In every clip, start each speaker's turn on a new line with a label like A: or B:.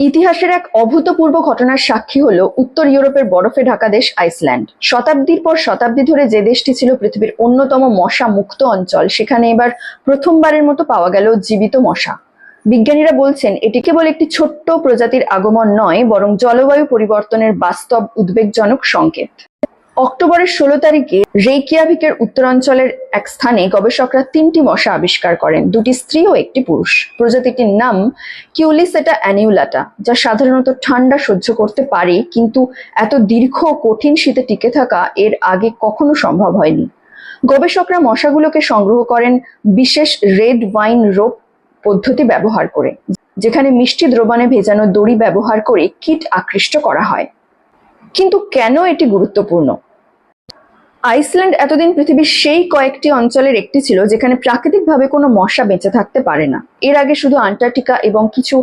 A: ইতিহাসের এক অভূতপূর্ব ঘটনার সাক্ষী হলো উত্তর ইউরোপের বরফে ঢাকা দেশ, আইসল্যান্ড। শতাব্দীর পর শতাব্দী ধরে যে দেশটি ছিল পৃথিবীর অন্যতম মশা মুক্ত অঞ্চল, সেখানে এবার প্রথমবারের মতো পাওয়া গেল জীবিত মশা। বিজ্ঞানীরা বলছেন, এটি কেবল একটি ছোট্ট প্রজাতির আগমন নয়, বরং জলবায়ু পরিবর্তনের বাস্তব উদ্বেগজনক সংকেত। অক্টোবরের ষোলো তারিখে রেইকিয়াভিকের উত্তরাঞ্চলের এক স্থানে গবেষকরা তিনটি মশা আবিষ্কার করেন, দুটি স্ত্রী ও একটি পুরুষ। প্রজাতিটির নাম কিউলিসেটা অ্যানিউলাটা, যা সাধারণত ঠান্ডা সহ্য করতে পারে, কিন্তু এত দীর্ঘ কঠিন শীতে টিকে থাকা এর আগে কখনো সম্ভব হয়নি। গবেষকরা মশাগুলোকে সংগ্রহ করেন বিশেষ রেড ওয়াইন রোপ পদ্ধতি ব্যবহার করে, যেখানে মিষ্টি দ্রবণে ভেজানো দড়ি ব্যবহার করে কীট আকৃষ্ট করা হয়। কিন্তু কেন এটি গুরুত্বপূর্ণ? আইসল্যান্ড এতদিন পৃথিবীর সেই কয়েকটি অঞ্চলের একটি ছিল, যেখানে প্রাকৃতিকভাবে কোনো মশা বেঁচে থাকতে পারে না। এর আগে শুধু আন্টার্কটিকা এবং কিছু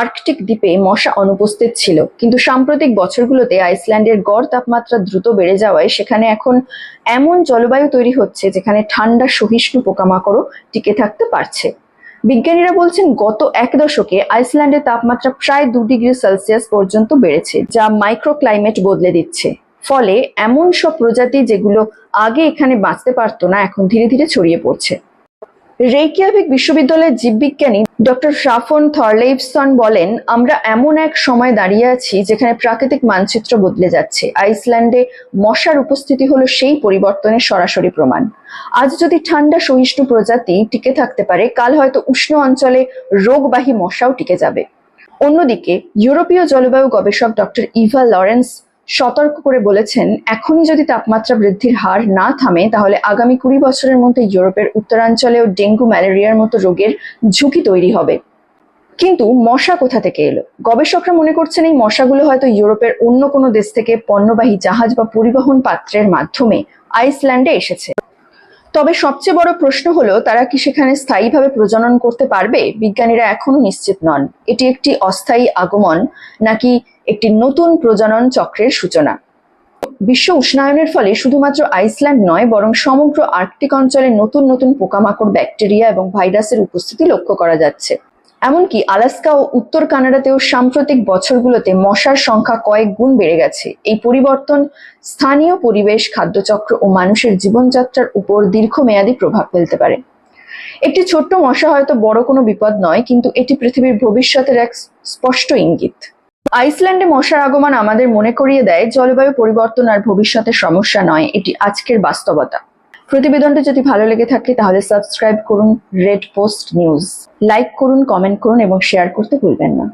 A: আর্কটিক দ্বীপে মশা অনুপস্থিত ছিল, কিন্তু সাম্প্রতিক বছরগুলোতে আইসল্যান্ডের গড় তাপমাত্রা দ্রুত বেড়ে যাওয়ায় সেখানে এখন এমন জলবায়ু তৈরি হচ্ছে, যেখানে ঠান্ডা, সহিষ্ণু পোকামাকড়ও টিকে থাকতে পারছে। বিজ্ঞানীরা বলছেন, গত এক দশকে আইসল্যান্ডের তাপমাত্রা প্রায় দু ডিগ্রি সেলসিয়াস পর্যন্ত বেড়েছে, যা মাইক্রোক্লাইমেট বদলে দিচ্ছে। ফলে এমন সব প্রজাতি যেগুলো আগে এখানে বাঁচতে পারতো না, এখন ধীরে ধীরে ছড়িয়ে পড়ছে। রেইকিয়াভিক বিশ্ববিদ্যালয়ের জীববিজ্ঞানী ডক্টর শাফন থরলেইভসন বলেন, আমরা এমন এক সময় দাঁড়িয়ে আছি যেখানে প্রাকৃতিক মানচিত্র বদলে যাচ্ছে। আইসল্যান্ডে মশার উপস্থিতি হলো সেই পরিবর্তনের সরাসরি প্রমাণ। আজ যদি ঠান্ডা, সহিষ্ণু প্রজাতি টিকে থাকতে পারে, কাল হয়তো উষ্ণ অঞ্চলে রোগবাহী মশাও টিকে যাবে। অন্যদিকে, ইউরোপীয় জলবায়ু গবেষক ডক্টর ইভা লরেন্স সতর্ক করে বলেছেন, এখনই যদি তাপমাত্রা বৃদ্ধির হার না থামে, তাহলে আগামী কুড়ি বছরের মধ্যে ইউরোপের উত্তরাঞ্চলেও ডেঙ্গু ম্যালেরিয়ার মতো রোগের ঝুঁকি তৈরি হবে। কিন্তু মশা কোথা থেকে এলো? গবেষকরা মনে করছেন এই মশাগুলো হয়তো ইউরোপের অন্য কোনো দেশ থেকে পণ্যবাহী জাহাজ বা পরিবহন পাত্রের মাধ্যমে আইসল্যান্ডে এসেছে। তবে সবচেয়ে বড় প্রশ্ন হলো, তারা কি সেখানে স্থায়ীভাবে প্রজনন করতে পারবে? বিজ্ঞানীরা এখনও নিশ্চিত নন। এটি একটি অস্থায়ী আগমন, নাকি একটি নতুন প্রজনন চক্রের সূচনা? বিশ্ব উষ্ণায়নের ফলে শুধুমাত্র আইসল্যান্ড নয়, বরং সমগ্র আর্কটিক অঞ্চলে নতুন নতুন পোকামাকড়, ব্যাকটেরিয়া এবং ভাইরাসের উপস্থিতি লক্ষ্য করা যাচ্ছে। এমনকি আলাস্কা ও উত্তর কানাডাতেও সাম্প্রতিক বছরগুলোতে মশার সংখ্যা কয়েক গুণ বেড়ে গেছে। এই পরিবর্তন স্থানীয় পরিবেশ, খাদ্যচক্র ও মানুষের জীবনযাত্রার উপর দীর্ঘমেয়াদী প্রভাব ফেলতে পারে। একটি ছোট্ট মশা হয়তো বড় কোনো বিপদ নয়, কিন্তু এটি পৃথিবীর ভবিষ্যতের এক স্পষ্ট ইঙ্গিত। আইসল্যান্ডে মশার আগমন আমাদের মনে করিয়ে দেয়, জলবায়ু পরিবর্তন আর ভবিষ্যতের সমস্যা নয়, এটি আজকের বাস্তবতা। প্রতিবেদনটা যদি ভালো লেগে থাকে, তাহলে সাবস্ক্রাইব করুন রেড পোস্ট নিউজ। লাইক করুন, কমেন্ট করুন এবং শেয়ার করতে ভুলবেন না।